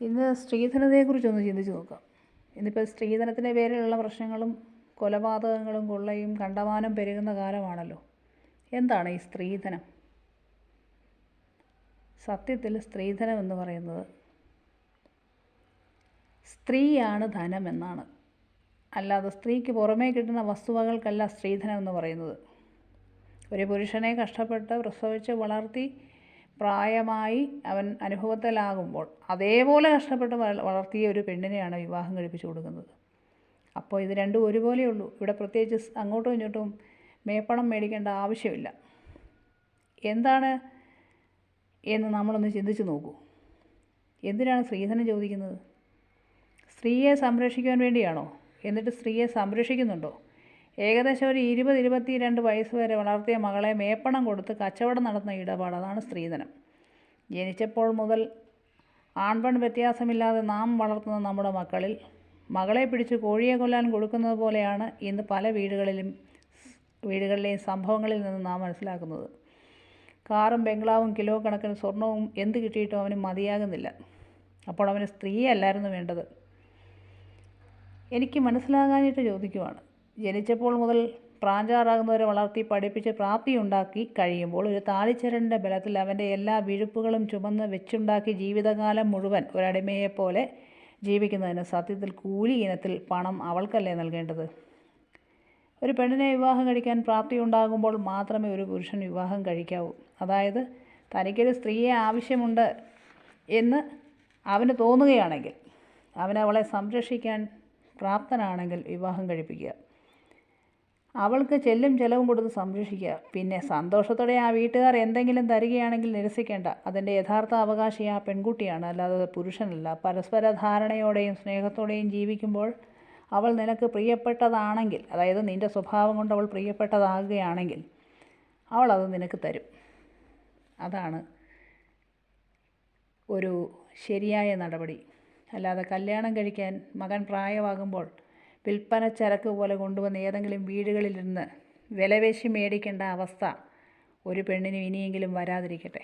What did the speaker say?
ഇന്ന് സ്ത്രീധനത്തെക്കുറിച്ചൊന്ന് ചിന്തിച്ച് നോക്കാം. ഇന്നിപ്പോൾ സ്ത്രീധനത്തിന്റെ പേരിലുള്ള പ്രശ്നങ്ങളും കൊലപാതകങ്ങളും കൊള്ളയും കണ്ടമാനം പെരുകുന്ന കാലമാണല്ലോ. എന്താണ് ഈ സ്ത്രീധനം? സത്യത്തിൽ സ്ത്രീധനം എന്ന് പറയുന്നത് സ്ത്രീയാണ് ധനം എന്നാണ്. അല്ലാതെ സ്ത്രീക്ക് പുറമേ കിട്ടുന്ന വസ്തുവകൾക്കല്ല സ്ത്രീധനം എന്ന് പറയുന്നത്. ഒരു പുരുഷനെ കഷ്ടപ്പെട്ട് പ്രസവിച്ച് വളർത്തി പ്രായമായി അവൻ അനുഭവത്തിലാകുമ്പോൾ അതേപോലെ കഷ്ടപ്പെട്ട് വളർത്തിയ ഒരു പെണ്ണിനെയാണ് വിവാഹം കഴിപ്പിച്ചു കൊടുക്കുന്നത്. അപ്പോൾ ഇത് രണ്ടും ഒരുപോലെ ഉള്ളൂ. ഇവിടെ പ്രത്യേകിച്ച് അങ്ങോട്ടും ഇങ്ങോട്ടും മേപ്പണം മേടിക്കേണ്ട ആവശ്യമില്ല. എന്താണ് എന്ന് നമ്മളൊന്ന് ചിന്തിച്ച് നോക്കൂ. എന്തിനാണ് സ്ത്രീധനം ചോദിക്കുന്നത്? സ്ത്രീയെ സംരക്ഷിക്കാൻ വേണ്ടിയാണോ? എന്നിട്ട് സ്ത്രീയെ സംരക്ഷിക്കുന്നുണ്ടോ? ഏകദേശം ഒരു ഇരുപത് ഇരുപത്തി രണ്ട് വയസ്സ് വരെ വളർത്തിയ മകളെ മേപ്പണം കൊടുത്ത് കച്ചവടം നടത്തുന്ന ഇടപാട്. അതാണ് സ്ത്രീധനം. ജനിച്ചപ്പോൾ മുതൽ ആൺപെൺ വ്യത്യാസമില്ലാതെ നാം വളർത്തുന്ന നമ്മുടെ മക്കളിൽ മകളെ പിടിച്ച് കോഴിയെ കൊല്ലാൻ കൊടുക്കുന്നത് പോലെയാണ് ഇന്ന് പല വീടുകളിലും വീടുകളിലെയും സംഭവങ്ങളിൽ നിന്ന് നാം മനസ്സിലാക്കുന്നത്. കാറും ബംഗ്ലാവും കിലോ കണക്കിന് സ്വർണവും എന്ത് കിട്ടിയിട്ടും അവന് മതിയാകുന്നില്ല. അപ്പോൾ അവന് സ്ത്രീയല്ലായിരുന്നു വേണ്ടത്. എനിക്ക് മനസ്സിലാകാനായിട്ട് ചോദിക്കുവാണ്. ജനിച്ചപ്പോൾ മുതൽ പ്രാഞ്ചാറാകുന്നവരെ വളർത്തി പഠിപ്പിച്ച് പ്രാപ്തിയുണ്ടാക്കി കഴിയുമ്പോൾ ഒരു താളിച്ചരടിന്റെ ബലത്തിൽ അവന്റെ എല്ലാ വിഴുപ്പുകളും ചുമന്ന് വെച്ചുണ്ടാക്കി ജീവിതകാലം മുഴുവൻ ഒരടിമയെപ്പോലെ ജീവിക്കുന്നതിന് സത്യത്തിൽ കൂലി ഇനത്തിൽ പണം അവൾക്കല്ലേ നൽകേണ്ടത്? ഒരു പെണ്ണിനെ വിവാഹം കഴിക്കാൻ പ്രാപ്തി ഉണ്ടാകുമ്പോൾ മാത്രമേ ഒരു പുരുഷൻ വിവാഹം കഴിക്കാവൂ. അതായത് തനിക്കൊരു സ്ത്രീയെ ആവശ്യമുണ്ട് എന്ന് അവന് തോന്നുകയാണെങ്കിൽ അവനവളെ സംരക്ഷിക്കാൻ പ്രാപ്തനാണെങ്കിൽ വിവാഹം കഴിപ്പിക്കുക. അവൾക്ക് ചെല്ലും ചെലവും കൊടുത്ത് സംരക്ഷിക്കുക. പിന്നെ സന്തോഷത്തോടെ ആ വീട്ടുകാർ എന്തെങ്കിലും തരികയാണെങ്കിൽ നിരസിക്കേണ്ട. അതിന്റെ യഥാർത്ഥ അവകാശി ആ പെൺകുട്ടിയാണ്. അല്ലാതെ പുരുഷനല്ല. പരസ്പര ധാരണയോടെയും സ്നേഹത്തോടെയും ജീവിക്കുമ്പോൾ അവൾ നിനക്ക് പ്രിയപ്പെട്ടതാണെങ്കിൽ അതായത് നിന്റെ സ്വഭാവം കൊണ്ട് അവൾ പ്രിയപ്പെട്ടതാകുകയാണെങ്കിൽ അവൾ അത് നിനക്ക് തരും. അതാണ് ഒരു ശരിയായ നടപടി. അല്ലാതെ കല്യാണം കഴിക്കാൻ മകൻ പ്രായമാകുമ്പോൾ വിൽപ്പന ചരക്ക് പോലെ കൊണ്ടുവന്ന് ഏതെങ്കിലും വീടുകളിലിരുന്ന് വിലപേശി മേടിക്കേണ്ട അവസ്ഥ ഒരു പെണ്ണിനും ഇനിയെങ്കിലും വരാതിരിക്കട്ടെ.